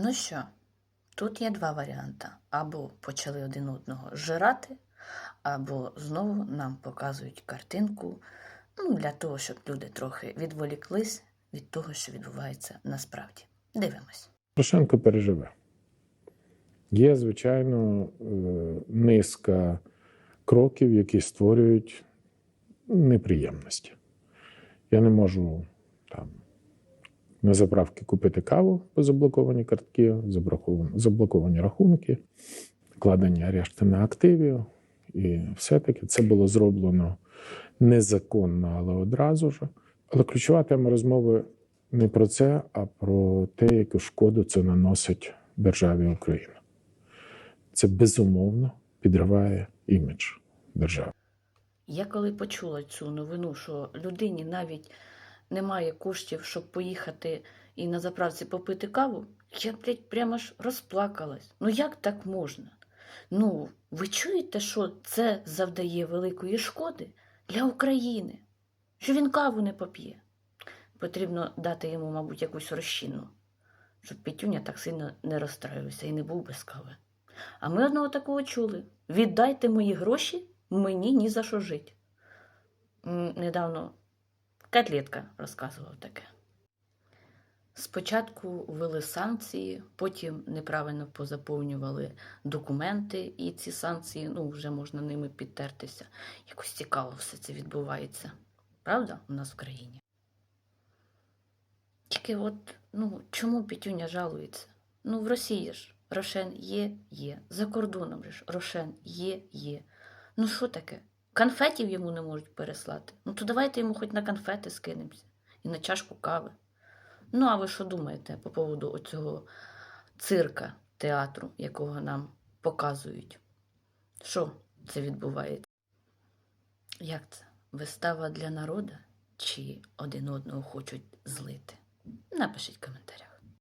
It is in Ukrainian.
Ну що, тут є два варіанти. Або почали один одного жирати, або знову нам показують картинку ну, для того, щоб люди трохи відволіклись від того, що відбувається насправді. Дивимось. Порошенко переживе. Є, звичайно, е, низка кроків, які створюють неприємності. Я не можу там на заправки купити каву по заблоковані картки, заблоковані рахунки, вкладені арешти на активів. І все-таки це було зроблено незаконно, але одразу ж. Але ключова тема розмови не про це, а про те, яку шкоду це наносить державі Україна. Це безумовно підриває імідж держави. Я коли почула цю новину, що людині навіть немає коштів, щоб поїхати і на заправці попити каву, я, блядь, прямо ж розплакалась. Ну як так можна? Ну, ви чуєте, що це завдає великої шкоди для України? Що він каву не поп'є? Потрібно дати йому, мабуть, якусь розчинну, щоб Петюня так сильно не розстраювався і не був без кави. А ми одного такого чули: віддайте мої гроші, мені ні за що жити. Недавно Котлетка розказував таке. Спочатку ввели санкції, потім неправильно позаповнювали документи, і ці санкції, ну, вже можна ними підтертися. Якось цікаво все це відбувається. Правда, у нас в країні? Тільки от, ну, чому Петюня жалується? Ну, в Росії ж Рошен є, є. За кордоном ж Рошен є, є. Ну що таке? Конфетів йому не можуть переслати. Ну то давайте йому хоч на конфети скинемося і на чашку кави. Ну, а ви що думаєте по поводу оцього цирка театру, якого нам показують? Що це відбувається? Як це? Вистава для народу чи один одного хочуть злити? Напишіть в коментарях.